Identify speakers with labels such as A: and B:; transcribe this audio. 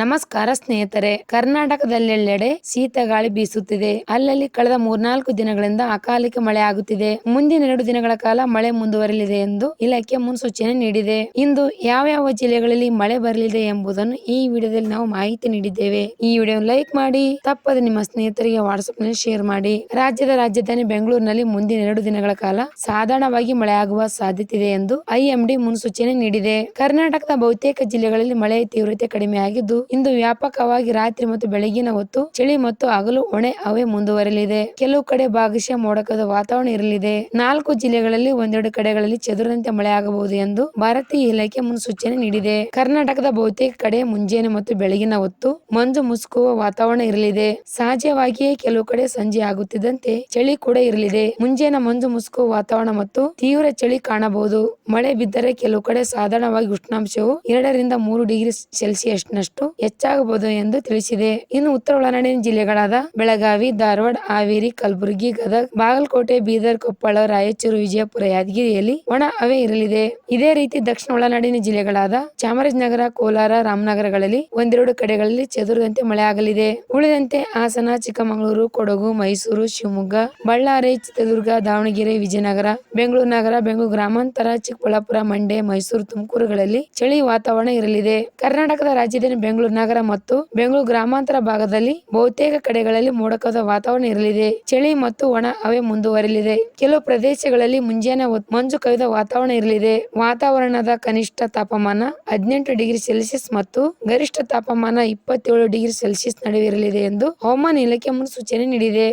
A: ನಮಸ್ಕಾರ ಸ್ನೇಹಿತರೆ, ಕರ್ನಾಟಕದಲ್ಲೆಲ್ಲೆಡೆ ಶೀತ ಗಾಳಿ ಬೀಸುತ್ತಿದೆ. ಅಲ್ಲಲ್ಲಿ ಕಳೆದ ಮೂರ್ನಾಲ್ಕು ದಿನಗಳಿಂದ ಅಕಾಲಿಕ ಮಳೆ ಆಗುತ್ತಿದೆ. ಮುಂದಿನ ಎರಡು ದಿನಗಳ ಕಾಲ ಮಳೆ ಮುಂದುವರಲಿದೆ ಎಂದು ಇಲಾಖೆ ಮುನ್ಸೂಚನೆ ನೀಡಿದೆ. ಇಂದು ಯಾವ ಯಾವ ಜಿಲ್ಲೆಗಳಲ್ಲಿ ಮಳೆ ಬರಲಿದೆ ಎಂಬುದನ್ನು ಈ ವಿಡಿಯೋದಲ್ಲಿ ನಾವು ಮಾಹಿತಿ ನೀಡಿದ್ದೇವೆ. ಈ ವಿಡಿಯೋ ಲೈಕ್ ಮಾಡಿ, ತಪ್ಪದೆ ನಿಮ್ಮ ಸ್ನೇಹಿತರಿಗೆ ವಾಟ್ಸ್ಆಪ್ನಲ್ಲಿ ಶೇರ್ ಮಾಡಿ. ರಾಜ್ಯದ ರಾಜಧಾನಿ ಬೆಂಗಳೂರಿನಲ್ಲಿ ಮುಂದಿನ ಎರಡು ದಿನಗಳ ಕಾಲ ಸಾಧಾರಣವಾಗಿ ಮಳೆ ಆಗುವ ಸಾಧ್ಯತೆ ಇದೆ ಎಂದು ಐಎಂಡಿ ಮುನ್ಸೂಚನೆ ನೀಡಿದೆ. ಕರ್ನಾಟಕದ ಬಹುತೇಕ ಜಿಲ್ಲೆಗಳಲ್ಲಿ ಮಳೆಯ ತೀವ್ರತೆ ಕಡಿಮೆ ಆಗಿದ್ದು ಇಂದು ವ್ಯಾಪಕವಾಗಿ ರಾತ್ರಿ ಮತ್ತು ಬೆಳಗಿನ ಹೊತ್ತು ಚಳಿ ಮತ್ತು ಹಗಲು ಒಣೆ ಹವೆ ಮುಂದುವರೆಯಲಿದೆ ಕೆಲವು ಕಡೆ ಭಾಗಶಃ ಮೋಡಕದ ವಾತಾವರಣ ಇರಲಿದೆ ನಾಲ್ಕು ಜಿಲ್ಲೆಗಳಲ್ಲಿ ಒಂದೆರಡು ಕಡೆಗಳಲ್ಲಿ ಚದುರಂತೆ ಮಳೆ ಆಗಬಹುದು ಎಂದು ಭಾರತೀಯ ಇಲಾಖೆ ಮುನ್ಸೂಚನೆ ನೀಡಿದೆ ಕರ್ನಾಟಕದ ಬಹುತೇಕ ಕಡೆ ಮುಂಜಾನೆ ಮತ್ತು ಬೆಳಗಿನ ಹೊತ್ತು ಮಂಜು ಮುಸುಕುವ ವಾತಾವರಣ ಇರಲಿದೆ ಸಹಜವಾಗಿಯೇ ಕೆಲವು ಕಡೆ ಸಂಜೆ ಆಗುತ್ತಿದ್ದಂತೆ ಚಳಿ ಕೂಡ ಇರಲಿದೆ ಮುಂಜಾನೆ ಮಂಜು ಮುಸುಕುವ ವಾತಾವರಣ ಮತ್ತು ತೀವ್ರ ಚಳಿ ಕಾಣಬಹುದು ಮಳೆ ಬಿದ್ದರೆ ಕೆಲವು ಕಡೆ ಸಾಧಾರಣವಾಗಿ ಉಷ್ಣಾಂಶವು ಎರಡರಿಂದ ಮೂರು ಡಿಗ್ರಿ ಸೆಲ್ಸಿಯಸ್ ನಷ್ಟು ಹೆಚ್ಚಾಗಬಹುದು ಎಂದು ತಿಳಿಸಿದೆ. ಇನ್ನು ಉತ್ತರ ಒಳನಾಡಿನ ಜಿಲ್ಲೆಗಳಾದ ಬೆಳಗಾವಿ, ಧಾರವಾಡ, ಹಾವೇರಿ, ಕಲಬುರಗಿ, ಗದಗ, ಬಾಗಲಕೋಟೆ, ಬೀದರ್, ಕೊಪ್ಪಳ, ರಾಯಚೂರು, ವಿಜಯಪುರ, ಯಾದಗಿರಿಯಲ್ಲಿ ಒಣ ಹವೆ ಇರಲಿದೆ. ಇದೇ ರೀತಿ ದಕ್ಷಿಣ ಒಳನಾಡಿನ ಜಿಲ್ಲೆಗಳಾದ ಚಾಮರಾಜನಗರ, ಕೋಲಾರ, ರಾಮನಗರಗಳಲ್ಲಿ ಒಂದೆರಡು ಕಡೆಗಳಲ್ಲಿ ಚದುರದಂತೆ ಮಳೆಯಾಗಲಿದೆ. ಉಳಿದಂತೆ ಹಾಸನ, ಚಿಕ್ಕಮಗಳೂರು, ಕೊಡಗು, ಮೈಸೂರು, ಶಿವಮೊಗ್ಗ, ಬಳ್ಳಾರಿ, ಚಿತ್ರದುರ್ಗ, ದಾವಣಗೆರೆ, ವಿಜಯನಗರ, ಬೆಂಗಳೂರು ನಗರ, ಬೆಂಗಳೂರು ಗ್ರಾಮಾಂತರ, ಚಿಕ್ಕಬಳ್ಳಾಪುರ, ಮಂಡ್ಯ, ಮೈಸೂರು ತುಮಕೂರುಗಳಲ್ಲಿ ಚಳಿ ವಾತಾವರಣ ಇರಲಿದೆ. ಕರ್ನಾಟಕದ ರಾಜಧಾನಿ ಬೆಂಗಳೂರು ನಗರ ಮತ್ತು ಬೆಂಗಳೂರು ಗ್ರಾಮಾಂತರ ಭಾಗದಲ್ಲಿ ಬಹುತೇಕ ಕಡೆಗಳಲ್ಲಿ ಮೋಡಕದ ವಾತಾವರಣ ಇರಲಿದೆ. ಚಳಿ ಮತ್ತು ಒಣ ಹವೆ ಮುಂದುವರಿಯಲಿದೆ. ಕೆಲವು ಪ್ರದೇಶಗಳಲ್ಲಿ ಮುಂಜಾನೆ ಮಂಜು ಕವಿದ ವಾತಾವರಣ ಇರಲಿದೆ. ವಾತಾವರಣದ ಕನಿಷ್ಠ ತಾಪಮಾನ ಹದಿನೆಂಟು ಡಿಗ್ರಿ ಸೆಲ್ಸಿಯಸ್ ಮತ್ತು ಗರಿಷ್ಠ ತಾಪಮಾನ ಇಪ್ಪತ್ತೇಳು ಡಿಗ್ರಿ ಸೆಲ್ಸಿಯಸ್ ನಡುವೆ ಇರಲಿದೆ ಎಂದು ಹವಾಮಾನ ಇಲಾಖೆ ಮುನ್ಸೂಚನೆ ನೀಡಿದೆ.